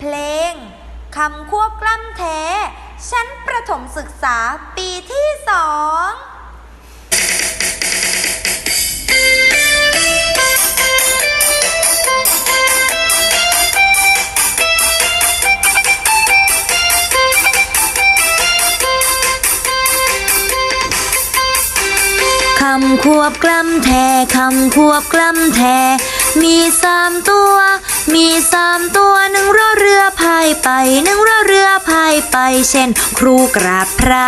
เพลงคำควบกล้ำแท้ ชั้นประถมศึกษาปีที่สองคำควบกล้ำแทคำควบกล้ำแทมีสามตัว มีสามตัวหนึ่งายไปนึ่งรอเรือพายไป เช่น ครูกราบพระ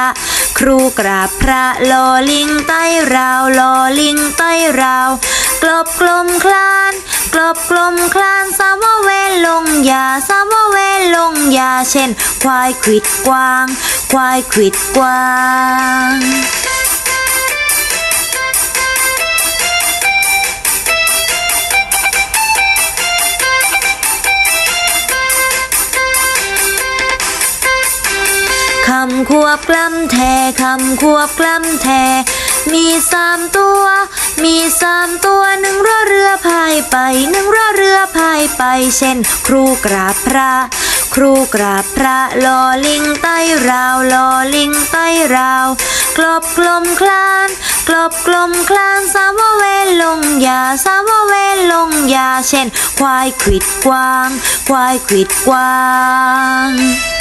ครูกราบพระลอลิงใต้ราวลอลิงใต้ราว กลบกลมคลาน กลบกลมคลานสามวเวลงยาสามวเวลงยาเช่น ควายขิดกวาง ควายขิดกวาง คำควบกล้ำแทคำควบกล้ำแท มีสามตัว มีสามตัวหนึ่งรอเรือพายไปหนึ่งรอเรือพายไป เช่น ครูกราบพระ ครูกราบพระลอลิงใต้ราวลอลิงใต้ราว กลบกลมคลาน กลบกลมคลานสามวเวลงยาสามวเวลงยา เช่น ควายขิดกวาง ควายขิดกวาง